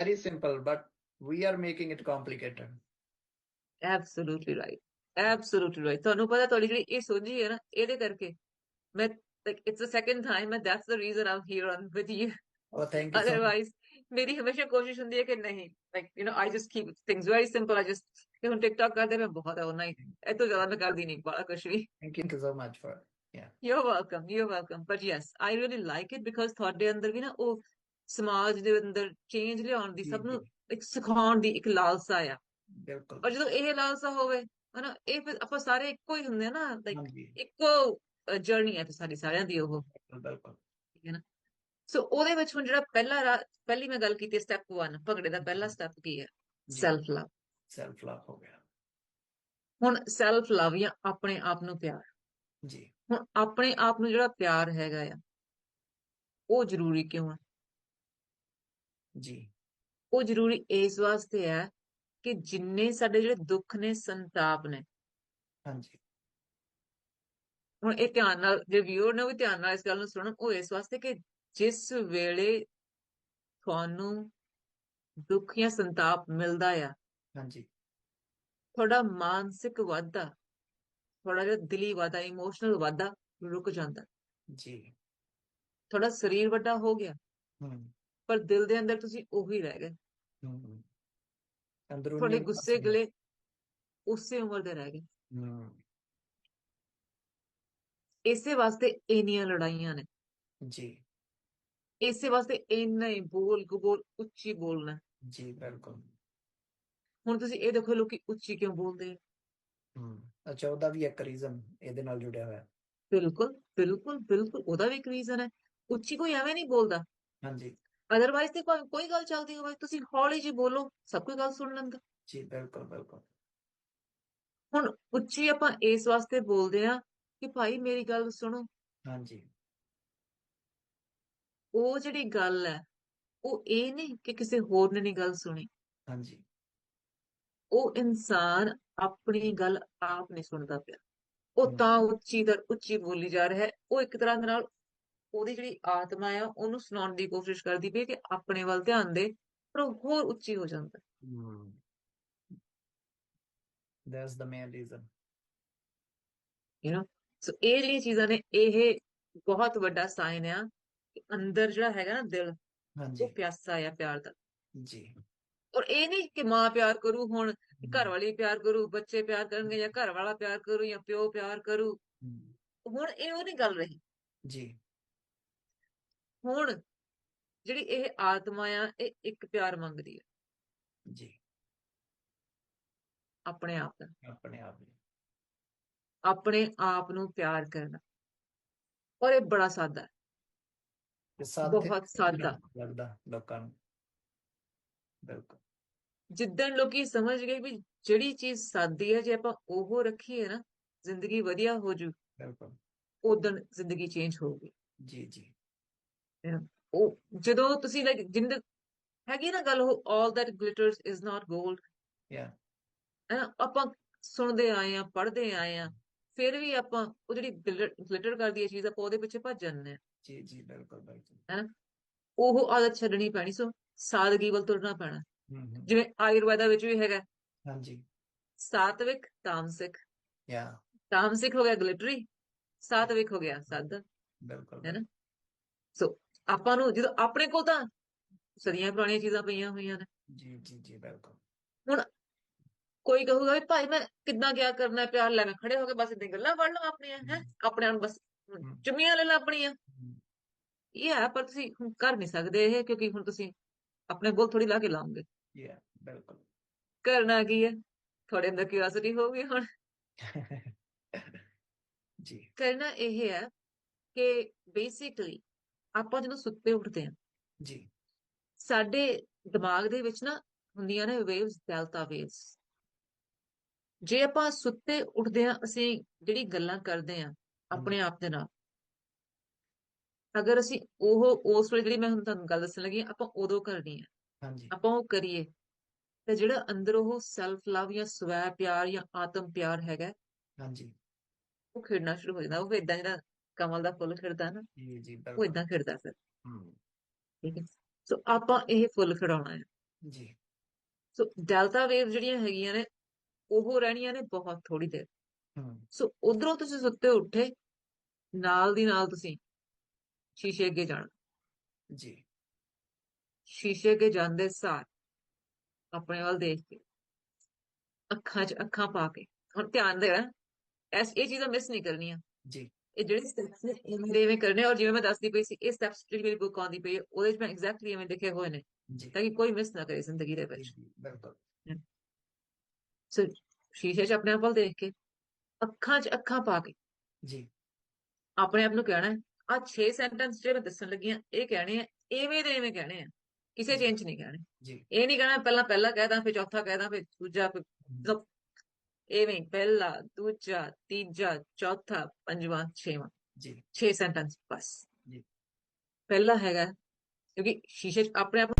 very simple, but we are making it complicated. Absolutely right absolutely right ਤੁਹਾਨੂੰ ਪਤਾ ਤੁਹਾਡੀ ਜਿਹੜੀ ਇਹ ਸੋਝੀ ਹੈ ਨਾ ਇਹਦੇ ਕਰਕੇ ਮੈਂ like it's the second time and that's the reason I'm here on with you Oh, thank you so much. otherwise ਮੇਰੀ ਹਮੇਸ਼ਾ ਕੋਸ਼ਿਸ਼ ਹੁੰਦੀ ਹੈ ਕਿ ਨਹੀਂ like you know I just keep things very simple I just ਕਿ ਹੁਣ TikTok ਕਰਦੇ ਮੈਂ ਬਹੁਤ ਹੈ ਉਹਨਾਂ ਹੀ ਇਹ ਤੋਂ ਜ਼ਿਆਦਾ ਮੈਂ ਕਰਦੀ ਨਹੀਂ ਬੜਾ ਕੁਝ ਵੀ Thank you so much for You're welcome, you're welcome. But yes, I really like it because ਤੁਹਾਡੇ ਅੰਦਰ ਵੀ ਨਾ ਉਹ ਸਮਾਜ ਦੇ ਅੰਦਰ ਚੇਂਜ ਲਿਆਉਣ ਦੀ ਸਭ ਨੂੰ। ਇੱਕ ਸਿਖਾਉਣ ਦੀ ਇੱਕ ਲਾਲਸਾ ਆ। ਬਿਲਕੁਲ। ਔਰ ਜਦੋਂ ਇਹ ਲਾਲਸਾ ਹੋਵੇ ਹਨਾ ਇਹ ਫਿਰ ਆਪਾਂ ਸਾਰੇ ਇੱਕੋ ਹੀ ਹੁੰਦੇ ਆ ਨਾ ਲਾਈਕ ਇੱਕੋ ਜਰਨੀ ਹੈ ਫਿਰ ਸਾਡੀ ਸਾਰਿਆਂ ਦੀ ਉਹ। ਬਿਲਕੁਲ ਠੀਕ ਹੈ ਨਾ? ਸੋ ਉਹਦੇ ਵਿੱਚ ਹੁਣ ਜਿਹੜਾ ਪਹਿਲਾ ਪਹਿਲੀ ਮੈਂ ਗੱਲ ਕੀਤੀ ਸਟੈਪ 1 ਭੰਗੜੇ ਦਾ ਪਹਿਲਾ ਸਟੈਪ ਕੀ ਹੈ। ਸੈਲਫ ਲਵ ਸੈਲਫ ਲਵ ਹੋ ਗਿਆ। ਹੁਣ ਸੈਲਫ ਲਵ ਜਾਂ ਆਪਣੇ ਆਪ ਨੂੰ ਪਿਆਰ। ਜੀ। ਹੁਣ ਆਪਣੇ ਆਪ ਨੂੰ ਜਿਹੜਾ ਪਿਆਰ ਹੈਗਾ ਆ ਉਹ ਜ਼ਰੂਰੀ ਕਿਉਂ ਹੈ ਜੀ। ਉਹ ਜ਼ਰੂਰੀ ਇਸ ਵਾਸਤੇ ਹੈ ਕਿ ਜਿੰਨੇ ਸਾਡੇ ਜਿਹੜੇ ਦੁੱਖ ਨੇ ਸੰਤਾਪ ਨੇ। ਹਾਂਜੀ। ਹੁਣ ਇਹ ਧਿਆਨ ਨਾਲ ਜੇ ਵਿਊਅਰ ਨੇ ਵੀ ਧਿਆਨ ਨਾਲ ਇਸ ਗੱਲ ਨੂੰ ਸੁਣਨ ਉਹ ਇਸ ਵਾਸਤੇ ਕਿ ਜਿਸ ਵੇਲੇ ਤੁਹਾਨੂੰ ਦੁੱਖ ਜਾਂ ਸੰਤਾਪ ਮਿਲਦਾ ਆ ਹਾਂਜੀ। ਤੁਹਾਡਾ ਮਾਨਸਿਕ ਵਾਧਾ ਥੋੜਾ ਜਿਹਾ ਦਿਲੀ ਵਾਧਾ ਇਮੋਸ਼ਨਲ ਵਾਧਾ ਰੁਕ ਜਾਂਦਾ। ਜੀ। ਤੁਹਾਡਾ ਸਰੀਰ ਵੱਡਾ ਹੋ ਗਿਆ। ਹੂੰ। ਪਰ ਦਿਲ ਦੇ ਅੰਦਰ ਤੁਸੀਂ ਉਹੀ ਰਹਿ ਗਏ। ਹੂੰ ਅੰਦਰੂਨੀ ਤੁਹਾਡੇ ਗੁੱਸੇ। ਗਲੇ ਉਸੇ ਉਮਰ ਦੇ ਰਹਿ ਗਏ। ਇਸੇ ਵਾਸਤੇ ਇੰਨੀਆਂ ਲੜਾਈਆਂ ਨੇ। ਜੀ। ਇਸੇ ਵਾਸਤੇ ਇੰਨਾ ਹੀ ਬੋਲ ਕਬੋਲ ਉੱਚੀ ਬੋਲਣਾ। ਜੀ ਬਿਲਕੁਲ। ਹੁਣ ਤੁਸੀਂ ਇਹ ਦੇਖੋ ਲੋਕੀ ਉੱਚੀ ਕਿਉਂ ਬੋਲਦੇ ਆ। ਹੂੰ ਅੱਛਾ ਉਹਦਾ ਵੀ ਇੱਕ ਰੀਜ਼ਨ ਇਹਦੇ ਨਾਲ ਜੁੜਿਆ ਹੋਇਆ। ਬਿਲਕੁਲ ਬਿਲਕੁਲ ਬਿਲਕੁਲ ਉਹਦਾ ਵੀ ਇੱਕ ਰੀਜ਼ਨ ਹੈ। ਉੱਚੀ ਕੋਈ ਐਵੇਂ ਨਹੀਂ ਬੋਲਦਾ। ਹਾਂਜੀ। ਅਦਰਵਾਈਜ਼ ਤੇ ਭਾਵੇਂ ਕੋਈ ਗੱਲ ਚੱਲਦੀ ਹੋਵੇ ਤੁਸੀਂ ਹੌਲੀ ਜਿਹੀ ਬੋਲੋ ਸਭ ਕੋਈ ਗੱਲ ਸੁਣ ਲੈਂਦਾ। ਜੀ ਬਿਲਕੁਲ ਬਿਲਕੁਲ। ਹੁਣ ਉੱਚੀ ਆਪਾਂ ਇਸ ਵਾਸਤੇ ਬੋਲਦੇ ਆ ਕਿ ਭਾਈ ਮੇਰੀ ਗੱਲ ਸੁਣੋ। ਹਾਂਜੀ। ਉਹ ਜਿਹੜੀ ਗੱਲ ਹੈ ਉਹ ਇਹ ਨਹੀਂ ਕਿ ਕਿਸੇ ਹੋਰ ਨੇ ਨਹੀਂ ਗੱਲ ਸੁਣੀ। ਹਾਂਜੀ। ਉਹ ਇਨਸਾਨ ਆਪਣੀ ਗੱਲ ਆਪ ਨਹੀਂ ਸੁਣਦਾ ਪਿਆ। ਉਹ। ਤਾਂ ਉੱਚੀ ਦਰ ਉੱਚੀ ਬੋਲੀ ਜਾ ਰਿਹਾ ਹੈ ਉਹ ਇੱਕ ਤਰ੍ਹਾਂ ਦੇ ਨਾਲ ਉਹਦੀ ਜਿਹੜੀ ਆਤਮਾ ਆ ਉਹਨੂੰ ਸੁਣਾਉਣ ਦੀ ਕੋਸ਼ਿਸ਼ ਕਰਦੀ ਪਈ ਕਿ ਆਪਣੇ ਵੱਲ ਧਿਆਨ ਦੇ ਪਰ ਉਹ ਹੋਰ ਉੱਚੀ ਹੋ ਜਾਂਦਾ। That's the main reason you know so ਇਹ ਜਿਹੜੀਆਂ ਚੀਜ਼ਾਂ ਨੇ ਇਹ ਬਹੁਤ ਵੱਡਾ ਸਾਈਨ ਆ ਕਿ ਅੰਦਰ ਜਿਹੜਾ ਹੈਗਾ ਨਾ ਦਿਲ ਹਾਂਜੀ। ਉਹ ਪਿਆਸਾ ਆ ਪਿਆਰ ਦਾ। ਜੀ। ਔਰ ਇਹ ਨਹੀਂ ਕਿ ਮਾਂ ਪਿਆਰ ਕਰੂ ਹੁਣ ਘਰ ਵਾਲੀ ਪਿਆਰ ਕਰੂ ਬੱਚੇ ਪਿਆਰ ਕਰਨਗੇ ਜਾਂ ਘਰ ਵਾਲਾ ਪਿਆਰ ਕਰੂ ਜਾਂ ਪਿਓ ਪਿਆਰ ਕਰੂ। ਹੁਣ ਇਹ ਉਹ ਨਹੀਂ ਗੱਲ ਰਹੀ। ਜੀ। ਹੁਣ ਜਿਹੜੀ ਇਹ ਆਤਮਾ ਆ ਇਹ ਇੱਕ ਪਿਆਰ ਮੰਗਦੀ ਹੈ ਜੀ। ਆਪਣੇ ਆਪ ਦਾ ਆਪਣੇ ਆਪ ਹੀ ਆਪਣੇ ਆਪ ਨੂੰ ਪਿਆਰ ਕਰਨਾ। ਔਰ ਇਹ ਬੜਾ ਸਾਦਾ ਹੈ। ਬਹੁਤ ਸਾਦਾ। ਲੱਗਦਾ ਲੋਕਾਂ ਨੂੰ। ਬਿਲਕੁਲ। ਜਿੱਦਣ ਲੋਕੀ ਸਮਝ ਗਏ ਵੀ ਜਿਹੜੀ ਚੀਜ਼ ਸਾਦੀ ਹੈ ਜੇ ਆਪਾਂ ਉਹ ਰੱਖੀਏ ਨਾ ਜ਼ਿੰਦਗੀ ਵਧੀਆ ਹੋ ਜੂ। ਬਿਲਕੁਲ। ਉਦੋਂ ਜ਼ਿੰਦਗੀ ਚੇਂਜ ਹੋਊਗੀ। ਜੀ ਜੀ। ਉਹ ਜਦੋਂ ਤੁਸੀਂ ਲਾਈਕ ਜਿੰਦ ਹੈਗੀ ਨਾ ਗੱਲ ਉਹ all that glitters is not gold. ਯਾ ਹੈ ਨਾ ਆਪਾਂ ਸੁਣਦੇ ਆਏ ਆ ਪੜ੍ਹਦੇ ਆਏ ਆ ਫਿਰ ਵੀ ਆਪਾਂ ਉਹ ਜਿਹੜੀ ਗਲਿਟਰ ਕਰਦੀ ਹੈ ਚੀਜ਼ ਆਪਾਂ ਉਹਦੇ ਪਿੱਛੇ ਭੱਜ ਜਾਂਦੇ ਆ। ਜੀ ਜੀ ਬਿਲਕੁਲ ਬਿਲਕੁਲ। ਉਹ ਆਦਤ ਛੱਡਣੀ ਪੈਣੀ ਸੋ ਸਾਦਗੀ ਵੱਲ ਤੁਰਨਾ ਪੈਣਾ। ਜਿਵੇਂ ਆਯੁਰਵੈਦਾ ਵਿੱਚ ਵੀ ਹੈਗਾ। ਹਾਂਜੀ। ਸਾਤਵਿਕ ਤਾਮਸਿਕ। ਯਾ ਤਾਮਸਿਕ ਹੋ ਗਿਆ ਗਲਿਟਰੀ ਸਾਤਵਿਕ ਹੋ ਗਿਆ ਸਾਦਾ। ਬਿਲਕੁਲ ਹੈ ਨਾ? ਸੋ ਆਪਾਂ ਨੂੰ ਜਦੋਂ ਆਪਣੇ ਕੋਲ ਤਾਂ ਸਦੀਆਂ ਪੁਰਾਣੀਆਂ ਚੀਜ਼ਾਂ ਪਈਆਂ ਹੋਈਆਂ ਨੇ। ਜੀ ਜੀ ਜੀ ਬਿਲਕੁਲ। ਹੁਣ ਕੋਈ ਕਹੂਗਾ ਵੀ ਭਾਈ ਮੈਂ ਕਿੱਦਾਂ ਕਿਆ ਕਰਨਾ ਪਿਆਰ ਲੈ ਮੈਂ ਖੜੇ ਹੋ ਕੇ ਬਸ ਇਦਾਂ ਗੱਲਾਂ ਵੜ ਲਵਾਂ ਆਪਣੀਆਂ ਹੈ? ਆਪਣੇ ਆਪ ਨੂੰ ਬਸ। ਚੁੰਮੀਆਂ ਲੈ ਲਾ ਆਪਣੀਆਂ। ਇਹ ਹੈ ਪਰ ਤੁਸੀਂ ਹੁਣ ਕਰ ਨਹੀਂ ਸਕਦੇ ਇਹ ਕਿਉਂਕਿ ਹੁਣ ਤੁਸੀਂ ਆਪਣੇ ਬੋਲ ਥੋੜੀ ਲਾ ਕੇ ਲਾਉਂਗੇ ਯਾ ਬਿਲਕੁਲ। ਕਰਨਾ ਕੀ ਹੈ? ਤੁਹਾਡੇ ਅੰਦਰ ਕਿਉਰਿਓਸਿਟੀ ਹੋਊਗੀ ਹੁਣ। ਜੀ। ਕਰਨਾ ਇਹ ਹੈ ਕਿ ਬੇਸਿਕਲੀ ਆਪਾਂ ਜਦੋਂ ਸੁੱਤੇ ਉੱਠਦੇ ਹਾਂ ਜੀ। ਸਾਡੇ ਦਿਮਾਗ ਦੇ ਵਿੱਚ ਨਾ ਹੁੰਦੀਆਂ ਨੇ ਵੇਵਸ ਡੈਲਟਾ ਵੇਵਸ ਜੇ ਆਪਾਂ ਸੁੱਤੇ ਉੱਠਦੇ ਹਾਂ ਅਸੀਂ ਜਿਹੜੀ ਗੱਲਾਂ ਕਰਦੇ ਹਾਂ ਆਪਣੇ ਆਪ ਦੇ ਨਾਲ ਅਗਰ ਅਸੀਂ ਉਹ ਉਸ ਵੇਲੇ ਜਿਹੜੀ ਮੈਂ ਹੁਣ ਤੁਹਾਨੂੰ ਗੱਲ ਦੱਸਣ ਲੱਗੀ ਆਪਾਂ ਉਦੋਂ ਕਰਨੀ ਹੈ। ਹਾਂਜੀ। ਆਪਾਂ ਉਹ ਕਰੀਏ ਤੇ ਜਿਹੜਾ ਅੰਦਰ ਉਹ ਸੈਲਫ ਲਵ ਜਾਂ ਸਵੈ ਪਿਆਰ ਜਾਂ ਆਤਮ ਪਿਆਰ ਹੈਗਾ ਹਾਂਜੀ। ਉਹ ਖਿੜਨਾ ਸ਼ੁਰੂ ਹੋ ਜਾਂਦਾ ਉਹ ਇਦਾਂ ਜਿਹੜਾ ਕਮਲ ਦਾ ਫੁੱਲ ਖਿੜਦਾ ਨਾ ਜੀ ਜੀ ਉਹ ਇਦਾਂ ਖਿੜਦਾ ਫਿਰ। ਹੂੰ। ਠੀਕ ਹੈ। ਸੋ ਆਪਾਂ ਇਹ ਫੁੱਲ ਖਿੜਾਉਣਾ ਹੈ। ਜੀ। ਸੋ ਡੈਲਟਾ ਵੇਵ ਜਿਹੜੀਆਂ ਹੈਗੀਆਂ ਨੇ ਉਹ ਰਹਿਣੀਆਂ ਨੇ ਬਹੁਤ ਥੋੜੀ ਦੇਰ। ਹੂੰ। ਸੋ ਉਧਰੋਂ ਤੁਸੀਂ ਸੁੱਤੇ ਉੱਠੇ ਨਾਲ ਦੀ ਨਾਲ ਤੁਸੀਂ ਸ਼ੀਸ਼ੇ ਅੱਗੇ ਜਾਣਾ। ਜੀ। ਸ਼ੀਸ਼ੇ ਅੱਗੇ ਜਾਂਦੇ ਸਾਰ ਆਪਣੇ ਵੱਲ ਦੇਖ ਕੇ ਅੱਖਾਂ 'ਚ ਅੱਖਾਂ ਪਾ ਕੇ ਹੁਣ ਧਿਆਨ ਦੇਣਾ ਐਸ ਇਹ ਚੀਜ਼ਾਂ ਮਿਸ ਨਹੀਂ ਕਰਨੀਆਂ। ਜੀ। ਇਹ ਜਿਹੜੇ ਸਟੈਪਸ ਨੇ ਇਵੇਂ ਦੇ ਇਵੇਂ ਕਰਨੇ ਔਰ ਜਿਵੇਂ ਮੈਂ ਦੱਸਦੀ ਪਈ ਸੀ ਇਹ ਸਟੈਪਸ ਜਿਹੜੀ ਮੇਰੀ ਬੁੱਕ ਆਉਂਦੀ ਪਈ ਉਹਦੇ 'ਚ ਮੈਂ ਐਗਜ਼ੈਕਟਲੀ ਐਵੇਂ ਲਿਖੇ ਹੋਏ ਨੇ ਤਾਂ ਕਿ ਕੋਈ ਮਿਸ ਨਾ ਕਰੇ ਜ਼ਿੰਦਗੀ ਦੇ ਵਿੱਚ। ਬਿਲਕੁਲ। ਸੋ ਸ਼ੀਸ਼ੇ 'ਚ ਆਪਣੇ ਆਪ ਵੱਲ ਦੇਖ ਕੇ ਅੱਖਾਂ 'ਚ ਅੱਖਾਂ ਪਾ ਕੇ। ਜੀ। ਆਪਣੇ ਆਪ ਨੂੰ ਕਹਿਣਾ ਹੈ ਆ 6 ਸੈਂਟੈਂਸ ਜਿਹੜੇ ਮੈਂ ਦੱਸਣ ਲੱਗੀ ਆ ਇਹ ਕਹਿਣੇ ਆ ਐਵੇਂ ਦੇ ਐਵੇਂ ਕਹਿਣੇ ਆ ਕਿਸੇ। ਚੇਂਜ ਨਹੀਂ ਕਹਿਣੇ। ਜੀ। ਇਹ ਨਹੀਂ ਕਹਿਣਾ ਪਹਿਲਾਂ ਪਹਿਲਾ ਕਹਿਦਾ ਫਿਰ ਚੌਥਾ ਕਹਿਦਾ ਫਿਰ ਦੂਜਾ ਮਤਲਬ ਐਵੇਂ ਪਹਿਲਾ ਦੂਜਾ ਤੀਜਾ ਚੌਥਾ ਪੰਜਵਾਂ ਛੇਵਾਂ ਜੀ। 6 ਸੈਂਟੈਂਸ ਬਸ ਜੀ। ਪਹਿਲਾ ਹੈਗਾ ਕਿਉਂਕਿ ਸ਼ੀਸ਼ੇ ਆਪਣੇ ਆਪ